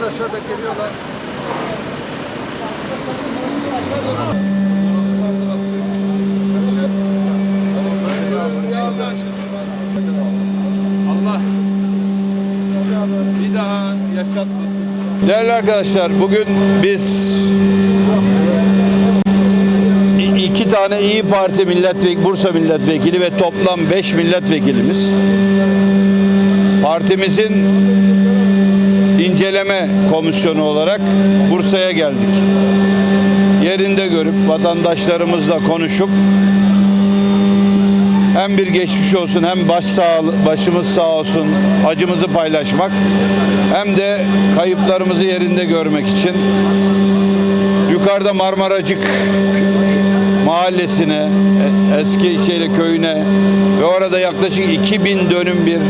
Arkadaşlar da geliyorlar. Allah bir daha yaşatmasın. Değerli arkadaşlar bugün biz iki tane İyi Parti milletvekili, Bursa milletvekili ve toplam beş milletvekilimiz partimizin inceleme komisyonu olarak Bursa'ya geldik. Yerinde görüp vatandaşlarımızla konuşup hem bir geçmiş olsun hem baş sağ, başımız sağ olsun acımızı paylaşmak hem de kayıplarımızı yerinde görmek için yukarıda Marmaracık mahallesine eski şeyle köyüne ve orada yaklaşık 2000 dönüm bir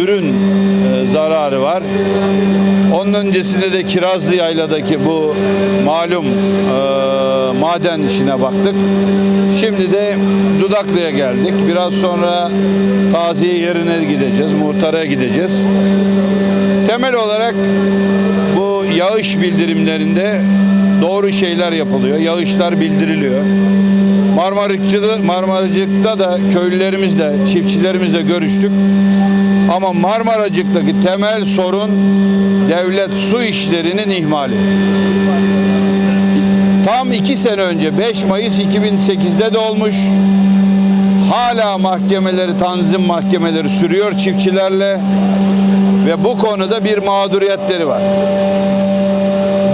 ürün e, zararı var. Onun öncesinde de Kirazlı Yayla'daki bu malum e, maden işine baktık. Şimdi de Dudaklı'ya geldik. Biraz sonra taziye yerine gideceğiz, muhtara gideceğiz. Temel olarak bu yağış bildirimlerinde doğru şeyler yapılıyor. Yağışlar bildiriliyor. Marmarıkçıda, Marmaracık'ta da köylülerimizle, çiftçilerimizle görüştük. Ama Marmaracık'taki temel sorun devlet su işlerinin ihmali. Tam iki sene önce 5 Mayıs 2008'de de olmuş. Hala mahkemeleri, tanzim mahkemeleri sürüyor çiftçilerle ve bu konuda bir mağduriyetleri var.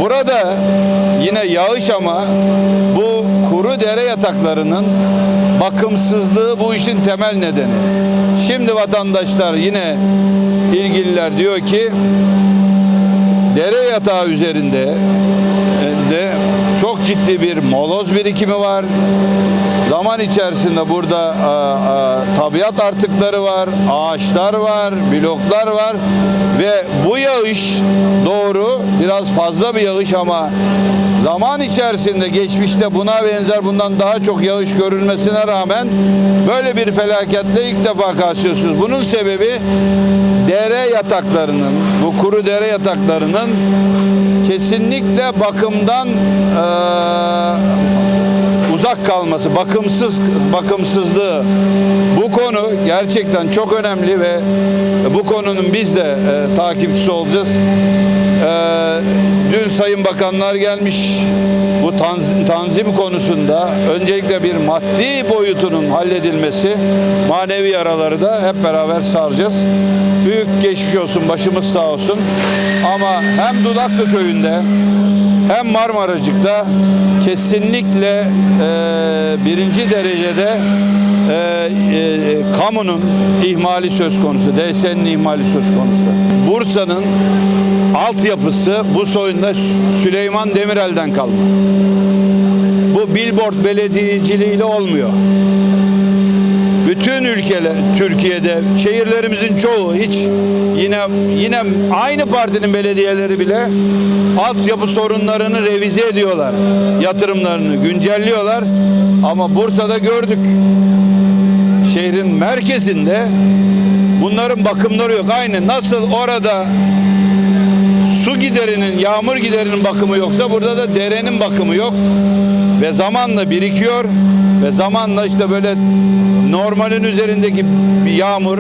Burada yine yağış ama bu kuru dere yataklarının bakımsızlığı bu işin temel nedeni. Şimdi vatandaşlar yine ilgililer diyor ki dere yatağı üzerinde e, de çok ciddi bir moloz birikimi var. Zaman içerisinde burada a, a, tabiat artıkları var, ağaçlar var, bloklar var ve bu yağış doğru biraz fazla bir yağış ama zaman içerisinde geçmişte buna benzer bundan daha çok yağış görülmesine rağmen böyle bir felaketle ilk defa karşılaşıyoruz. Bunun sebebi dere yataklarının, bu kuru dere yataklarının kesinlikle bakımdan eee, uzak kalması, bakımsız bakımsızlığı bu konu gerçekten çok önemli ve bu konunun biz de e, takipçisi olacağız. E, dün Sayın Bakanlar gelmiş bu tanzim, tanzim konusunda öncelikle bir maddi boyutunun halledilmesi, manevi yaraları da hep beraber saracağız. Büyük geçmiş olsun, başımız sağ olsun. Ama hem Dudaklı köyünde hem Marmaracık'ta kesinlikle e, birinci derecede e, e, kamunun ihmali söz konusu, DS'nin ihmali söz konusu. Bursa'nın altyapısı bu soyunda Süleyman Demirel'den kalma. Bu billboard belediyeciliğiyle olmuyor. Bütün ülkeler Türkiye'de şehirlerimizin çoğu hiç yine yine aynı partinin belediyeleri bile altyapı sorunlarını revize ediyorlar. Yatırımlarını güncelliyorlar. Ama Bursa'da gördük. Şehrin merkezinde bunların bakımları yok. Aynı nasıl orada su giderinin, yağmur giderinin bakımı yoksa burada da derenin bakımı yok. Ve zamanla birikiyor ve zamanla işte böyle normalin üzerindeki bir yağmur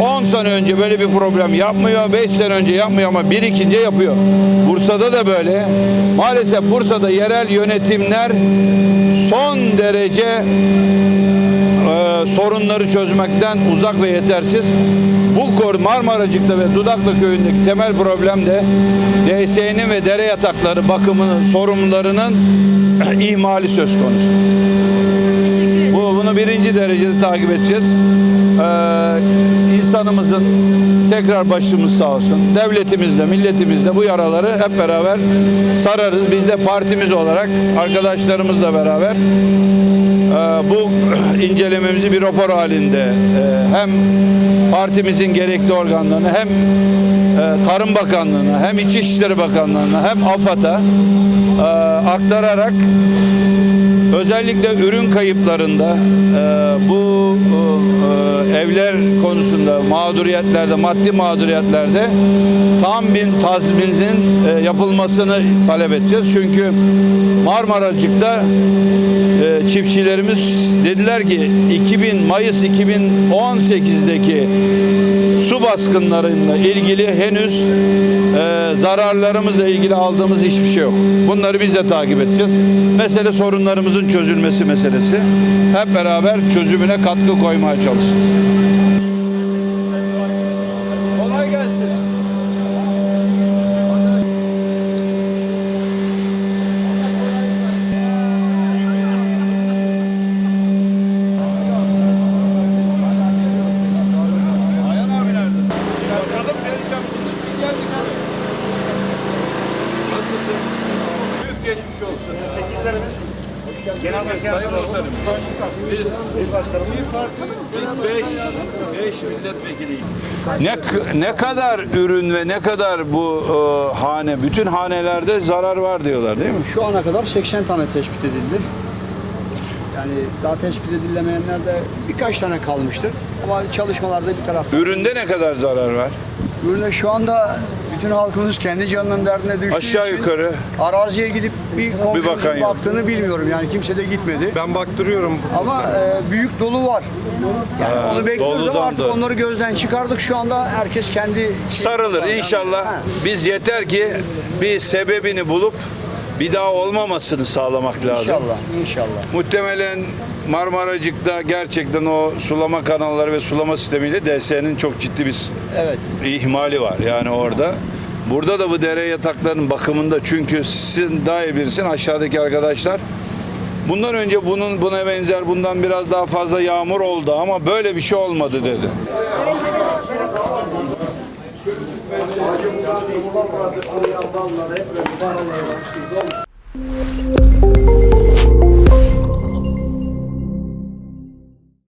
10 sene önce böyle bir problem yapmıyor, 5 sene önce yapmıyor ama birikince yapıyor. Bursa'da da böyle. Maalesef Bursa'da yerel yönetimler son derece sorunları çözmekten uzak ve yetersiz. Bu Marmaracık'ta ve Dudaklı köyündeki temel problem de DSE'nin ve dere yatakları bakımının sorumlularının ihmali söz konusu. Bu, bunu birinci derecede takip edeceğiz. Ee, insanımızın tekrar başımız sağ olsun. Devletimizle, milletimizle bu yaraları hep beraber sararız. Biz de partimiz olarak arkadaşlarımızla beraber ee, bu incelememizi bir rapor halinde e, hem partimizin gerekli organlarına hem e, Tarım Bakanlığı'na hem İçişleri Bakanlığı'na hem AFAD'a e, aktararak özellikle ürün kayıplarında e, bu e, evler konusunda mağduriyetlerde, maddi mağduriyetlerde tam bin tazminin e, yapılmasını talep edeceğiz. Çünkü Marmaracık'ta e, çiftçilerimiz dediler ki 2000 Mayıs 2018'deki su baskınlarıyla ilgili henüz e, zararlarımızla ilgili aldığımız hiçbir şey yok. Bunları biz de takip edeceğiz. Mesele sorunlarımızın çözülmesi meselesi. Hep beraber çözümüne katkı koymaya çalışacağız. Kolay gelsin. Nasılsın? Büyük geçmiş olsun. Genel Başkan Sayın Muhtarım, biz, biz beş, beş milletvekiliyiz. Ne, ne kadar ürün ve ne kadar bu e, hane, bütün hanelerde zarar var diyorlar değil mi? Şu ana kadar 80 tane tespit edildi. Yani daha tespit edilemeyenler de birkaç tane kalmıştır. Ama çalışmalarda bir tarafta. Üründe ne kadar zarar var? Ürüne şu anda bütün halkımız kendi canının derdine düştüğü Aşağı için yukarı. araziye gidip bir bakan komşumuzun yok. baktığını bilmiyorum. Yani kimse de gitmedi. Ben baktırıyorum. Ama e, büyük dolu var. Yani onu bekliyoruz doludan ama artık da. onları gözden çıkardık. Şu anda herkes kendi Sarılır Yani- inşallah. Ha. Biz yeter ki bir sebebini bulup bir daha olmamasını sağlamak lazım. İnşallah, inşallah. Muhtemelen Marmaracık'ta gerçekten o sulama kanalları ve sulama sistemiyle DSE'nin çok ciddi bir Evet. ihmali var yani orada. Burada da bu dere yataklarının bakımında çünkü sizin daha iyi bilirsin aşağıdaki arkadaşlar. Bundan önce bunun buna benzer bundan biraz daha fazla yağmur oldu ama böyle bir şey olmadı dedi. Oraya Allah'ınlara hep böyle mağaralara olmuştur.